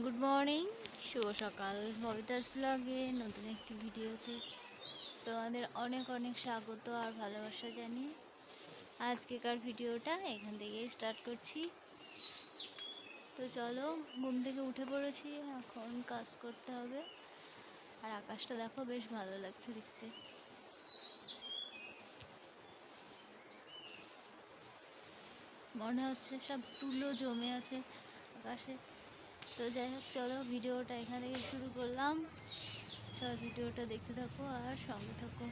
Good morning শুভ সকাল। ববিতাস ব্লগে নতুন একটি ভিডিওতে তোমাদের অনেক অনেক স্বাগত আর ভালোবাসা জানিয়ে আজকেকার ভিডিওটা এখান থেকে স্টার্ট করছি। তো চলো, ঘুম থেকে উঠে পড়েছি, এখন কাজ করতে হবে। আর আকাশটা দেখো বেশ ভালো লাগছে দেখতে। মনে হচ্ছে সব তুলো জমে আছে আকাশে। তো যাই হোক, চলো ভিডিওটা এখানে থেকে শুরু করলাম। তো ভিডিওটা দেখতে থাকো আর সঙ্গে থাকো।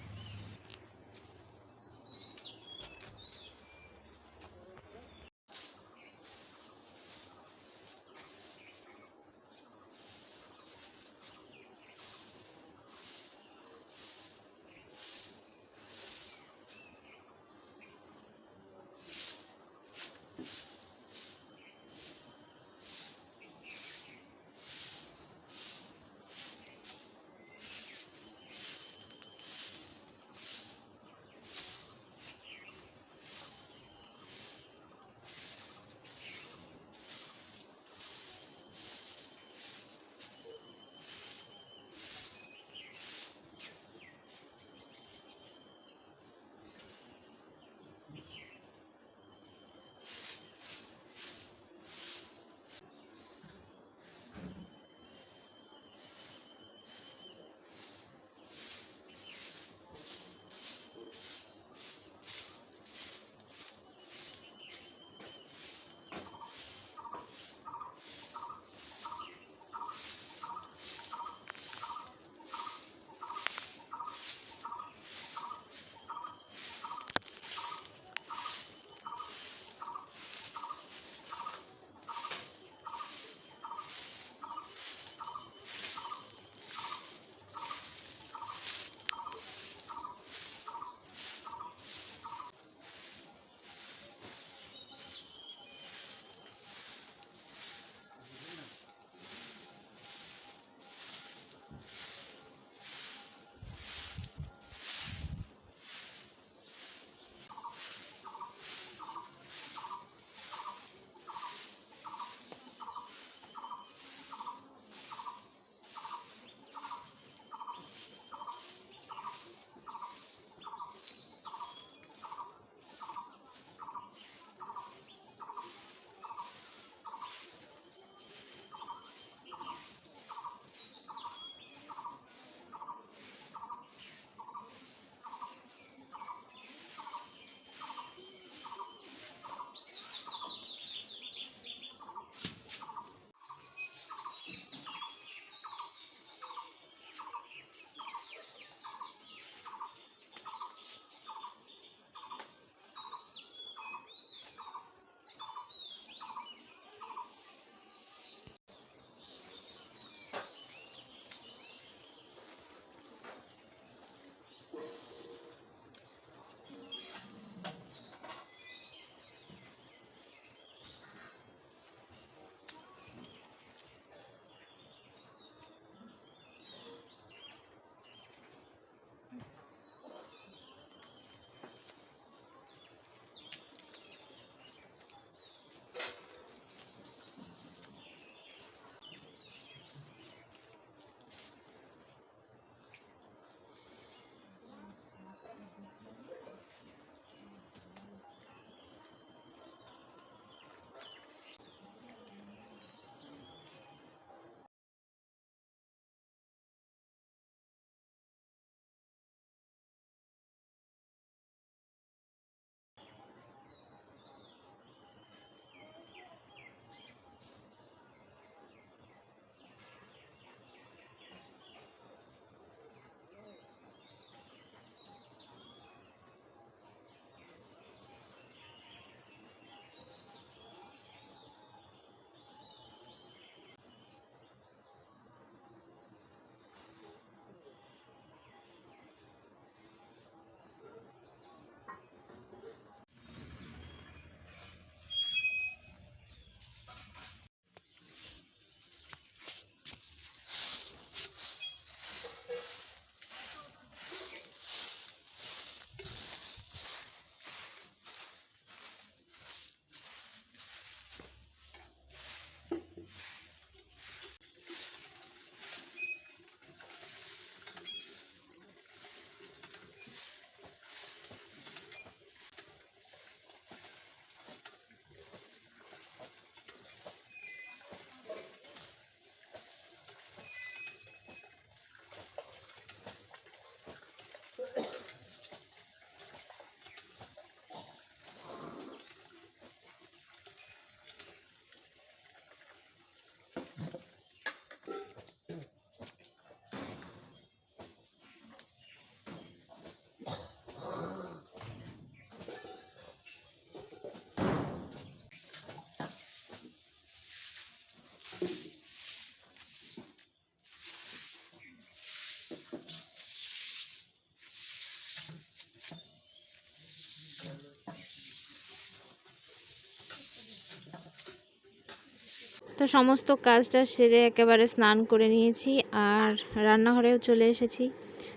তো সমস্ত কাজটা সেরে একেবারে স্নান করে নিয়েছি আর রান্নাঘরেও চলে এসেছি।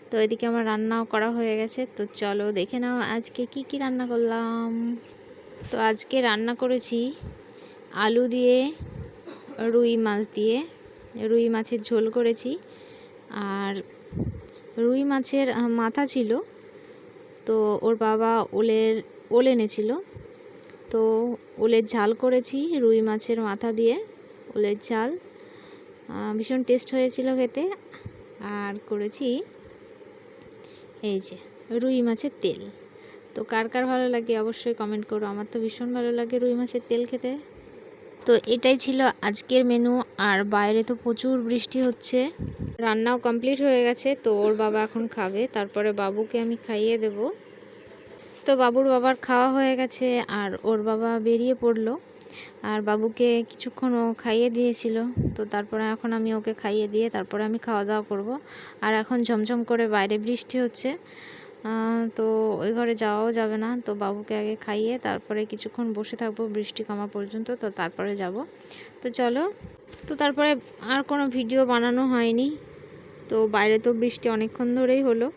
তো এদিকে আমার রান্নাও করা হয়ে গেছে। তো চলো দেখে নাও আজকে কি কি রান্না করলাম। তো আজকে রান্না করেছি আলু দিয়ে রুই মাছ দিয়ে, রুই মাছের ঝোল করেছি। আর রুই মাছের মাথা ছিল, তো ওর বাবা ওলের, ওল এনেছিল। তো ওলের ঝাল করেছি রুই মাছের মাথা দিয়ে, ওলের ঝাল। ভীষণ টেস্ট হয়েছিল খেতে। আর করেছি এই যে রুই মাছের তেল। তো কার কার ভালো লাগে অবশ্যই কমেন্ট করো। আমার তো ভীষণ ভালো লাগে রুই মাছের তেল খেতে। তো এটাই ছিল আজকের মেনু আর বাইরে তো প্রচুর বৃষ্টি হচ্ছে। রান্নাও কমপ্লিট হয়ে গেছে, তো ওর বাবা এখন খাবে, তারপরে বাবুকে আমি খাইয়ে দেব। তো বাবুর বাবার খাওয়া হয়ে গেছে, আর ওর বাবা বেরিয়ে পড়ল, আর বাবুকে কিছুক্ষণ ও খাইয়ে দিয়েছিল। তো তারপরে এখন আমি ওকে খাইয়ে দিয়ে তারপরে আমি খাওয়া দাওয়া করব। আর এখন ঝমঝম করে বাইরে বৃষ্টি হচ্ছে। তো ওই ঘরে যাওয়াও যাবে না। তো বাবুকে আগে খাইয়ে তারপরে কিছুক্ষণ বসে থাকব, বৃষ্টি কমা পর্যন্ত, তো তারপরে যাব। তো চলো। তো তারপরে আর কোনো ভিডিও বানানো হয়নি। তো বাইরে তো বৃষ্টি অনেকক্ষণ ধরেই হলো।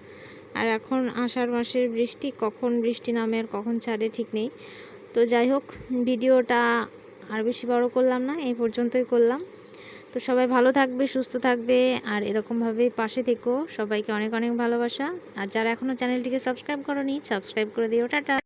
আর এখন আষাঢ় মাসের বৃষ্টি, কখন বৃষ্টি নামে আর কখন ছাড়ে ঠিক নেই। তো যাই হোক, ভিডিওটা আর বেশি বড় করলাম না, এই পর্যন্তই করলাম। তো সবাই ভালো থাকবে, সুস্থ থাকবে, আর এরকমভাবেই পাশে থেকো। সবাইকে অনেক অনেক ভালোবাসা। আর যারা এখনও চ্যানেলটিকে সাবস্ক্রাইব করনি, সাবস্ক্রাইব করে দিও। টাটা।